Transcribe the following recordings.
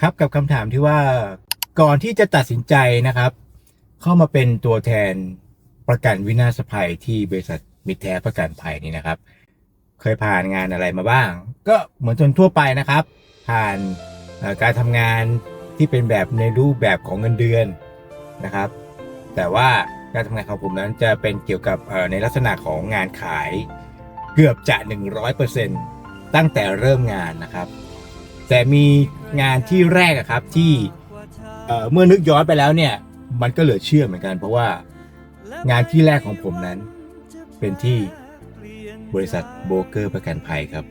ครับกับคำถามที่ว่าก่อนที่จะตัดสินใจนะครับ เข้ามาเป็นตัวแทนประกันวินาศภัยที่บริษัทมิตรแท้ประกันภัยนี่นะครับ เคยผ่านงานอะไรมาบ้าง ก็เหมือนคนทั่วไปนะครับ ผ่านการทำงานที่เป็นแบบในรูปแบบของเงินเดือนนะครับ แต่ว่าการทำงานของผมนั้นจะเป็นเกี่ยวกับในลักษณะของงานขายเกือบจะ 100%ตั้งแต่เริ่มงานนะครับ แต่มีงานที่แรกอะครับที่เมื่อนึกย้อนไปแล้วเนี่ย มันก็เหลือเชื่อเหมือนกัน เพราะว่างานที่แรกของผมนั้น เป็นที่บริษัทโบเกอร์ประกันภัยครับ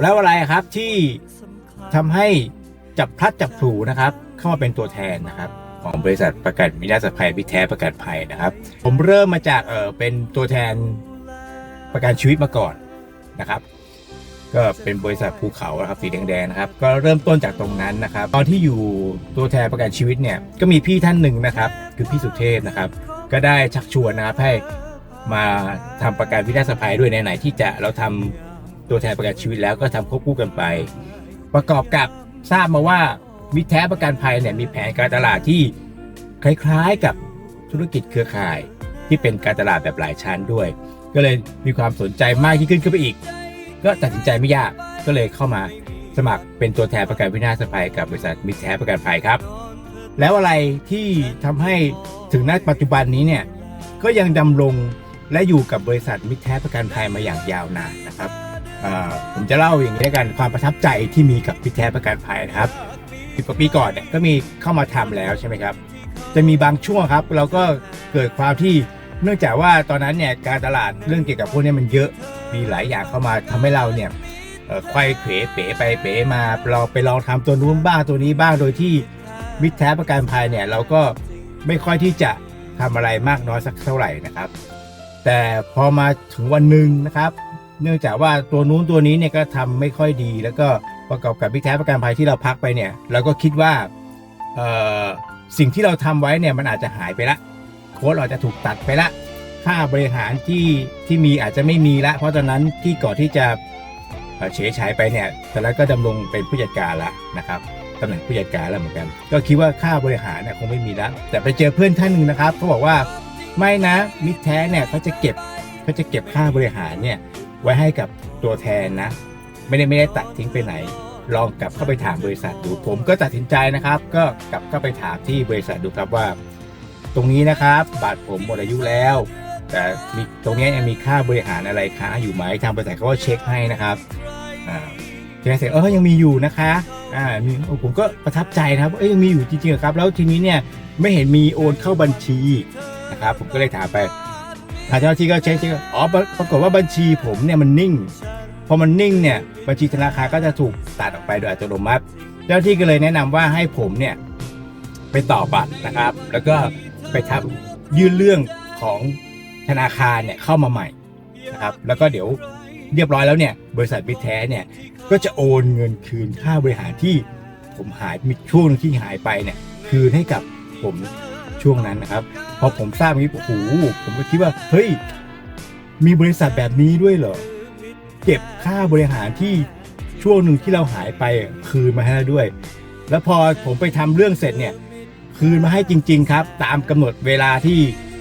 แล้วอะไรครับที่ทำให้จับพลัดจับผูนะครับ เข้ามาเป็นตัวแทนนะครับ ของบริษัทประกันวินาศภัยพิแท้ประกันภัยนะครับ ผมเริ่มมาจากเออเป็นตัวแทนประกันชีวิตมาก่อนนะครับ ก็เป็นบริษัทภูเขานะครับสีแดงๆนะครับ ก็เริ่มต้นจากตรงนั้นนะครับ ตอนที่อยู่ตัวแทนประกันชีวิตเนี่ยก็มีพี่ท่านหนึ่งนะครับ คือพี่สุเทพนะครับ ก็ได้ชักชวนนะครับให้มาทำประกันวินาศภัยด้วยไหนๆที่จะเราทำตัวแทนประกันชีวิตแล้วก็ทำควบคู่กันไป ประกอบกับทราบมาว่ามิตรแท้ประกันภัยเนี่ยมีแผนการตลาดที่คล้ายๆกับธุรกิจเครือข่ายที่เป็นการตลาดแบบหลายชั้นด้วย ก็เลยมีความสนใจมากยิ่งขึ้นขึ้นไปอีก ก็ตัดสินใจไม่ยากก็เลยเข้ามาสมัครเป็นตัวแทนประกันวินาศภัยกับบริษัทมิตรแท้ประกันภัยครับ แล้วอะไรที่ทำให้ถึงณปัจจุบันนี้เนี่ยก็ยังดำรงและอยู่กับบริษัทมิตรแท้ประกันภัยมาอย่างยาวนานนะครับผมจะเล่าอย่างนี้ด้วกันความประทับใจที่มีกับมิตรแท้ประกันภัยนะครับสิบกว่าปีก่อนเนี่ยก็มีเข้ามาทำแล้วใช่ไหมครับ จะมีบางช่วงครับ เราก็เกิดความที่เนื่องจากว่าตอนนั้นเนี่ยการตลาดเรื่องเกี่ยวกับพวกนี้มันเยอะ มีหลายอย่างเข้ามาทำให้เราเนี่ยควายเขวเป๋ไปเป๋มาเราไปลองทำตัวนู้นบ้างตัวนี้บ้างโดยที่มิตรแท้ประกันภัยเนี่ยเราก็ไม่ค่อยที่จะทำอะไรมากน้อยสักเท่าไหร่นะครับ แต่พอมาถึงวันหนึ่งนะครับ เนื่องจากว่าตัวนู้นตัวนี้เนี่ยก็ทำไม่ค่อยดี แล้วก็ประกอบกับมิตรแท้ประกันภัยที่เราพักไปเนี่ยเราก็คิดว่าสิ่งที่เราทำไว้เนี่ยมันอาจจะหายไปละ โค้ดเราจะถูกตัดไปละ ค่าบริหารที่ที่มีอาจจะไม่มีละ เพราะตอนนั้นที่ก่อนที่จะเอ่อเฉยฉายไปเนี่ยตอนนั้นก็ดำรงเป็นผู้จัดการละนะครับตำแหน่งผู้จัดการแล้วเหมือนกัน ก็คิดว่าค่าบริหารเนี่ยคงไม่มีละแต่ไปเจอเพื่อนท่านหนึ่งนะครับเขาบอกว่าไม่นะมิตรแท้เนี่ยเขาจะเก็บเขาจะเก็บค่าบริหารเนี่ยไว้ให้กับตัวแทนนะ ไม่ได้ไม่ได้ตัดทิ้งไปไหน ลองกลับเข้าไปถามบริษัทดูผมก็ตัดสินใจนะครับ ก็กลับเข้าไปถามที่บริษัทดูครับว่า ตรงนี้นะครับบัตรผมหมดอายุแล้ว แต่มีตรงนี้ยังมีค่าบริหารอะไรค้างอยู่ไหมทางบริษัทเขาก็เช็คให้นะครับอ่าเช็คเสร็จเออยังมีอยู่นะคะอ่ามีโอ้ผมก็ประทับใจนะครับเอ้ยยังมีอยู่จริงๆครับแล้วทีนี้เนี่ยไม่เห็นมีโอนเข้าบัญชีนะครับผมก็เลยถามไปทางเจ้าที่ก็เช็คเช็คอ๋อปรากฏว่าบัญชีผมเนี่ยมันนิ่งพอมันนิ่งเนี่ยบัญชีธนาคารก็จะถูกตัดออกไปโดยอัตโนมัติเจ้าที่ก็เลยแนะนำว่าให้ผมเนี่ยไปต่อบัตรนะครับ แล้วก็ไปทำยื่นเรื่องของ ธนาคารเนี่ยเข้ามาใหม่นะครับแล้วก็เดี๋ยวเรียบร้อยแล้วเนี่ยบริษัทมิตรแท้เนี่ยก็จะโอนเงินคืนค่าบริหารที่ผมหายมีช่วงหนึ่งที่หายไปเนี่ยคืนให้กับผมช่วงนั้นนะครับพอผมทราบอย่างนี้โอ้โหผมก็คิดว่าเฮ้ยมีบริษัทแบบนี้ด้วยเหรอเก็บค่าบริหารที่ช่วงหนึ่งที่เราหายไปคืนมาให้เราด้วย แล้วพอผมไปทำเรื่องเสร็จเนี่ยคืนมาให้จริง ๆ ครับ ตามกำหนดเวลาที่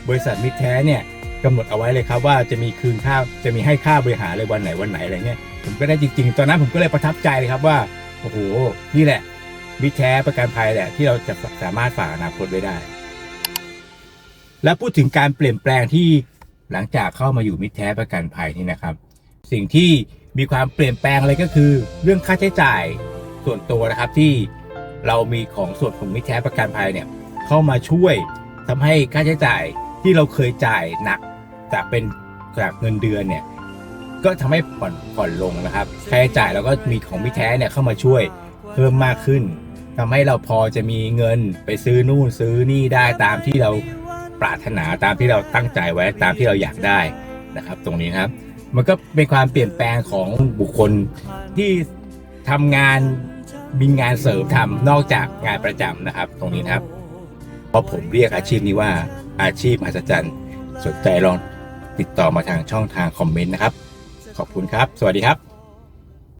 บริษัทมิตรแท้เนี่ย กำหนดเอาไว้เลยครับว่าจะมีคืนค่าจะมีให้ค่าบริหารเลยวันไหนวันไหนอะไรเงี้ยผมก็ได้จริง ๆ ตอนนั้นผมก็เลยประทับใจเลยครับว่าโอ้โหนี่แหละมิตรแท้ประกันภัยแหละที่เราจะสามารถฝากอนาคตไว้ได้ และพูดถึงการเปลี่ยนแปลงที่หลังจากเข้ามาอยู่มิตรแท้ประกันภัยนี่นะครับ สิ่งที่มีความเปลี่ยนแปลงเลยก็คือ เรื่องค่าใช้จ่ายส่วนตัวนะครับที่เรามีของส่วนของมิตรแท้ประกันภัยเนี่ยเข้ามาช่วยทำให้ค่าใช้จ่ายที่เราเคยจ่ายหนัก จากเป็นจากเงินเดือนเนี่ยก็ทำให้ผ่อนผ่อนลงนะครับค่าใช้จ่ายเราก็มีของมิตรแท้เนี่ยเข้ามาช่วยเพิ่มมากขึ้นทำให้เราพอจะมีเงินไปซื้อนู่นซื้อนี่ได้ตามที่เราปรารถนาตามที่เราตั้งใจไว้ตามที่เราอยากได้นะครับ ตรงนี้ครับ มันก็เป็นความเปลี่ยนแปลงของบุคคลที่ทำงานมีงานเสริมทำนอกจากงานประจำนะครับ ตรงนี้นะครับ เพราะผมเรียกอาชีพนี้ว่าอาชีพมหัศจรรย์สนใจลอง ติดต่อมาทางช่องทางคอมเมนต์นะครับ ขอบคุณครับ สวัสดีครับ